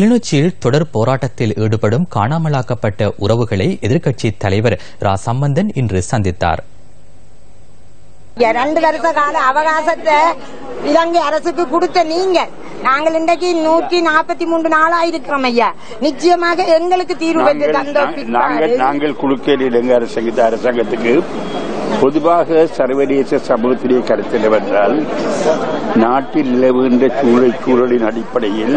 கிளிநொச்சியில் தொடர் போராட்டத்தில் ஈடுபடும் காணாமலாக்கப்பட்ட உறவுகளை எதிர்க்கட்சித் தலைவர் ரா. சம்பந்தன் இன்று சந்தித்தார். இரண்டு வருஷ கால அவகாசத்தை இலங்கை அரசுக்கு கொடுத்த நீங்க. நாங்கள் இன்றைக்கு நூற்றி நாற்பத்தி மூன்று நாளா இருக்கிறோம் ஐயா. நிச்சயமாக எங்களுக்கு தீர்வு நாங்கள் குழுக்கையில் இலங்கை அரசாங்கத்து அரசாங்கத்துக்கு பொதுவாக சர்வதேச சமூகத்திலே கருத்தில் என்னவென்றால் நாட்டில் நிலவுகின்ற சூழல் சூழலின் அடிப்படையில்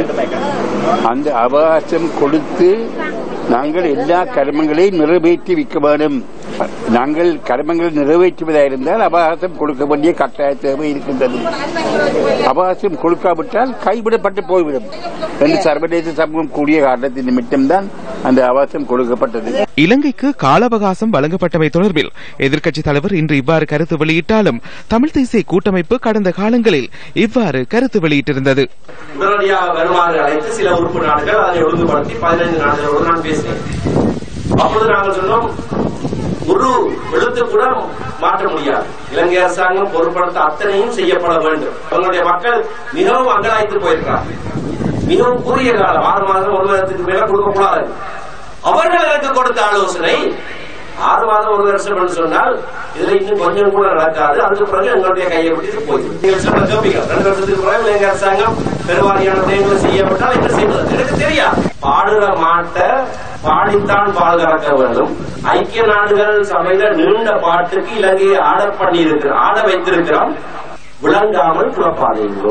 அந்த அவகாசம் கொடுத்து நாங்கள் எல்லா கர்மங்களையும் நிறைவேற்றி வைக்க வேண்டும். நாங்கள் கர்மங்களை நிறைவேற்றுவதாக இருந்தால் அவகாசம் கொடுக்க வேண்டிய கட்டாய தேவை இருக்கின்றது. அவகாசம் கொடுக்காவிட்டால் கைவிடப்பட்டு போய்விடும். என்று சர்வதேச சமூகம் கூடிய காரணத்தின் நிமித்தம்தான் அந்த அவகாசம் கொடுக்கப்பட்டது. இலங்கைக்கு கால அவகாசம் வழங்கப்பட்டமை தொடர்பில் எதிர்க்கட்சித் தலைவர் இன்று இவ்வாறு கருத்து வெளியிட்டாலும் தமிழ் தேசிய கூட்டமைப்பு கடந்த காலங்களில் இவ்வாறு கருத்து வெளியிட்டிருந்தது. உடனடியாக வருமாறு அழைத்து சில உறுப்பு நாடுகள் அதை ஒழுங்குபடுத்தி பதினைந்து நாடுகளோடு நான் பேசினேன் அப்பொழுது நாங்கள் சொன்னோம் ஒரு எழுத்து கூட மாற்ற முடியாது. இலங்கை அரசாங்கம் பொருட்படுத்த அத்தனையும் செய்யப்பட வேண்டும். அவங்களுடைய மக்கள் மிகவும் அங்கலாய்த்து போயிருக்காங்க மிகவும் கூறிய காலம் ஆறு மாதம் ஒரு வருடத்துக்கு மேல கொடுக்கக்கூடாது. அவர்கள் எனக்கு கொடுத்த ஆலோசனை ஆறு மாதம் ஒரு வருஷம் என்று சொன்னால் இதுல இன்னும் கொஞ்சம் கூட நடக்காது. அதுக்கு பிறகு எங்களுடைய கையை விட்டு போயிடும். நீங்கள் சொன்ன ரெண்டு வருஷத்துக்கு பிறகு இலங்கை அரசாங்கம் பெருவாரியான விடயங்களை செய்யப்பட்டால் என்ன செய்வது? எனக்கு தெரியாது. பாடுற மாட்டை பாடித்தான் பால் கறக்க வேண்டும். ஐக்கிய நாடுகள் சபையில நீண்ட பாட்டுக்கு இலங்கையை ஆட பண்ணி இருக்கிறோம் ஆட வைத்திருக்கிறோம். விளங்காமல் புறப்பாடுகிறோம்